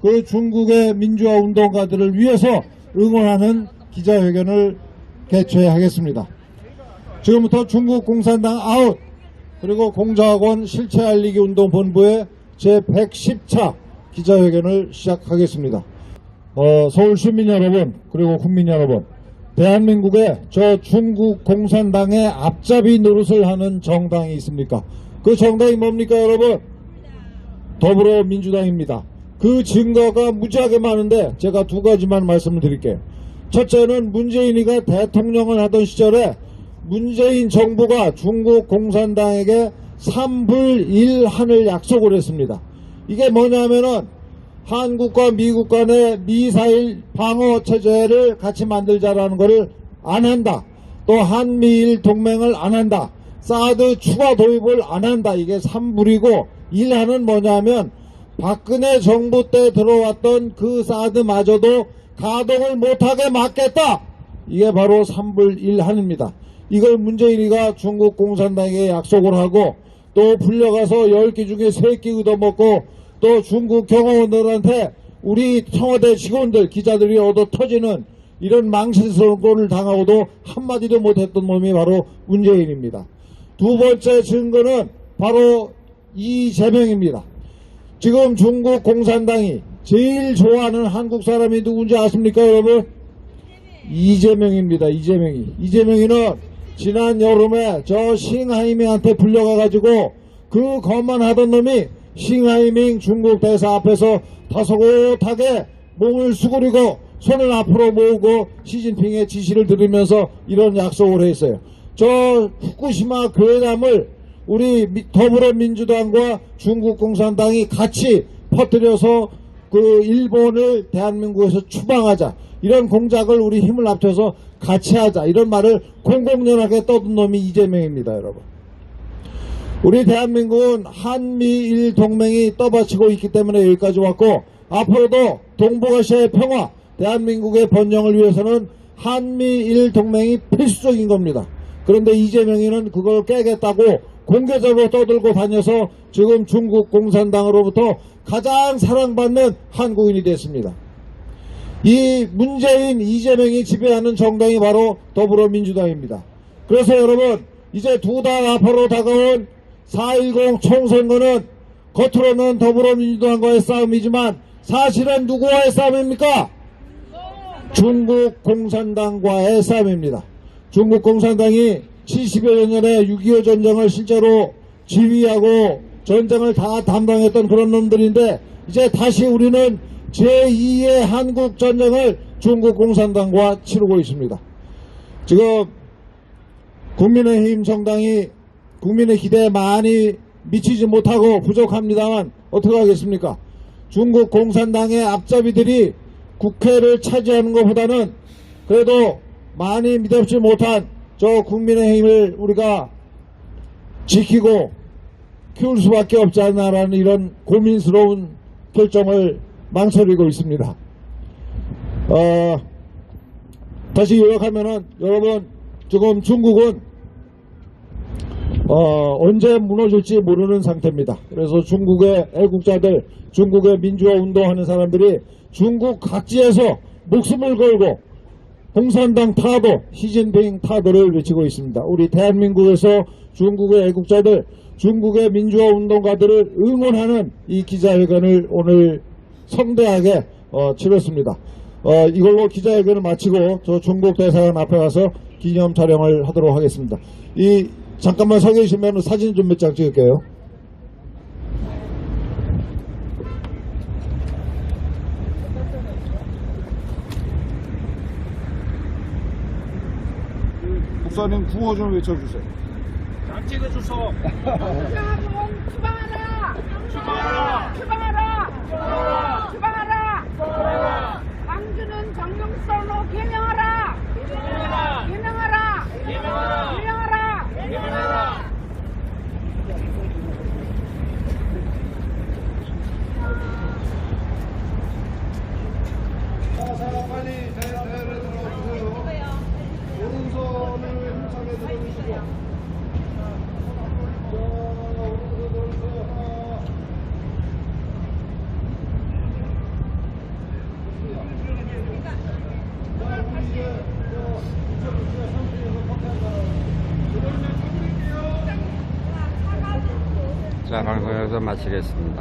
그 중국의 민주화 운동가들을 위해서 응원하는 기자회견을 개최하겠습니다. 지금부터 중국 공산당 아웃 그리고 공자학원 실체 알리기 운동 본부의 제 110차 기자회견을 시작하겠습니다. 어, 서울 시민 여러분 그리고 국민 여러분 대한민국에 저 중국 공산당의 앞잡이 노릇을 하는 정당이 있습니까? 그 정당이 뭡니까 여러분? 더불어민주당입니다. 그 증거가 무지하게 많은데 제가 두 가지만 말씀을 드릴게요. 첫째는 문재인이가 대통령을 하던 시절에 문재인 정부가 중국 공산당에게 3불 1한을 약속을 했습니다. 이게 뭐냐면은 한국과 미국 간의 미사일 방어 체제를 같이 만들자라는 것을 안 한다. 또 한미일 동맹을 안 한다. 사드 추가 도입을 안 한다. 이게 3불이고 1한은 뭐냐면 박근혜 정부 때 들어왔던 그 사드마저도 가동을 못하게 막겠다. 이게 바로 3불 1한입니다. 이걸 문재인이가 중국 공산당에 약속을 하고 또 불려가서 10개 중에 3개 얻어먹고 또 중국 경호원들한테 우리 청와대 직원들 기자들이 얻어 터지는 이런 망신스러운 꼴을 당하고도 한마디도 못했던 놈이 바로 문재인입니다. 두 번째 증거는 바로 이재명입니다. 지금 중국 공산당이 제일 좋아하는 한국 사람이 누군지 아십니까 여러분? 이재명입니다. 이재명이. 이재명이는 지난 여름에 저 싱하이밍한테 불려가가지고 그 것만 하던 놈이 싱하이밍 중국 대사 앞에서 다소곳하게 몸을 수그리고 손을 앞으로 모으고 시진핑의 지시를 들으면서 이런 약속을 했어요. 저 후쿠시마 괴담을 우리 미- 더불어민주당과 중국 공산당이 같이 퍼뜨려서 그 일본을 대한민국에서 추방하자. 이런 공작을 우리 힘을 합쳐서 같이 하자. 이런 말을 공공연하게 떠든 놈이 이재명입니다 여러분. 우리 대한민국은 한미일 동맹이 떠받치고 있기 때문에 여기까지 왔고 앞으로도 동북아시아의 평화 대한민국의 번영을 위해서는 한미일 동맹이 필수적인 겁니다. 그런데 이재명이는 그걸 깨겠다고 공개적으로 떠들고 다녀서 지금 중국 공산당으로부터 가장 사랑받는 한국인이 됐습니다. 이 문재인 이재명이 지배하는 정당이 바로 더불어민주당입니다. 그래서 여러분 이제 두달 앞으로 다가온 4.10 총선거는 겉으로는 더불어민주당과의 싸움이지만 사실은 누구와의 싸움입니까? 중국 공산당과의 싸움입니다. 중국 공산당이 70여 년 전에 6.25 전쟁을 실제로 지휘하고 전쟁을 다 담당했던 그런 놈들인데 이제 다시 우리는 제2의 한국 전쟁을 중국 공산당과 치르고 있습니다. 지금 국민의힘 정당이 국민의 기대에 많이 미치지 못하고 부족합니다만 어떻게 하겠습니까? 중국 공산당의 앞잡이들이 국회를 차지하는 것보다는 그래도 많이 믿었지 못한 저 국민의힘을 우리가 지키고 키울 수밖에 없지 않나라는 이런 고민스러운 결정을 망설이고 있습니다. 어, 다시 요약하면은 여러분 지금 중국은 어, 언제 무너질지 모르는 상태입니다. 그래서 중국의 애국자들, 중국의 민주화 운동하는 사람들이 중국 각지에서 목숨을 걸고 공산당 타도, 시진핑 타도를 외치고 있습니다. 우리 대한민국에서 중국의 애국자들, 중국의 민주화 운동가들을 응원하는 이 기자회견을 오늘 성대하게 어, 치렀습니다. 어, 이걸로 기자회견을 마치고 저 중국 대사관 앞에 가서 기념 촬영을 하도록 하겠습니다. 이 잠깐만 서 계시면 사진 좀 몇 장 찍을게요. 목사님 구호 좀 외쳐주세요. 안 찍어줘서 공산학원 추방하라! 추방하라! 추방하라! 추방하라! 추방하라! 광주는 정경선로 개명하라! 개명하라! 개명하라! 개명하라! 개명하라! 개명하라! 자, 자, 빨리 제 자리에 들어오세요. 오른손을 힘차게 들어주시고. 자, 오른손 들어주세요. 하나. 자, 방송 여기서 마치겠습니다.